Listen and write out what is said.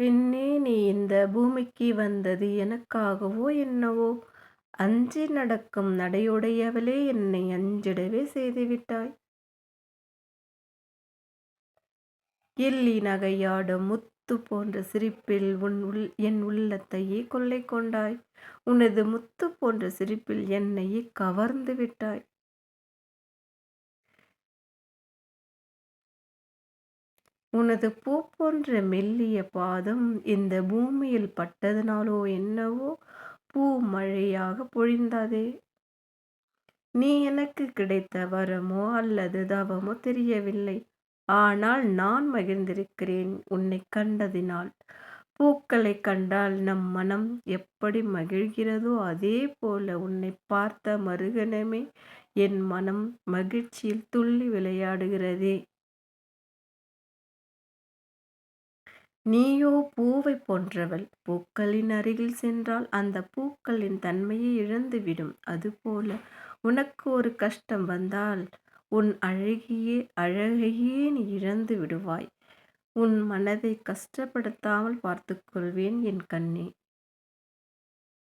பின்னே நீ இந்த பூமிக்கு வந்தது எனக்காகவோ என்னவோ? அஞ்சி நடக்கும் நடையுடையவளே என்னை அஞ்சிடவே செய்துவிட்டாய். எள்ளி நகையாடும் முத்து போன்ற சிரிப்பில் உன் உள் என் உள்ளத்தையே கொள்ளை கொண்டாய். உனது முத்து போன்ற சிரிப்பில் என்னையே கவர்ந்து விட்டாய். உனது பூ போன்ற மெல்லிய பாதம் இந்த பூமியில் பட்டதனாலோ என்னவோ பூ மழையாக பொழிந்ததே. நீ எனக்கு கிடைத்த வரமோ அல்லது தவமோ தெரியவில்லை. ஆனால் நான் மகிழ்ந்திருக்கிறேன் உன்னை கண்டதினால். பூக்களை கண்டால் நம் மனம் எப்படி மகிழ்கிறதோ அதே போல உன்னை பார்த்த மறுகணமே என் மனம் மகிழ்ச்சியில் துள்ளி விளையாடுகிறதே. நீயோ பூவை போன்றவள். பூக்களின் அருகில் சென்றால் அந்த பூக்களின் தன்மையை இழந்துவிடும். அதுபோல உனக்கு ஒரு கஷ்டம் வந்தால் உன் அழகியே அழகையே நீ இழந்து விடுவாய் உன் மனதை கஷ்டப்படுத்தாமல் பார்த்துக்கொள்வேன் என் கண்ணே.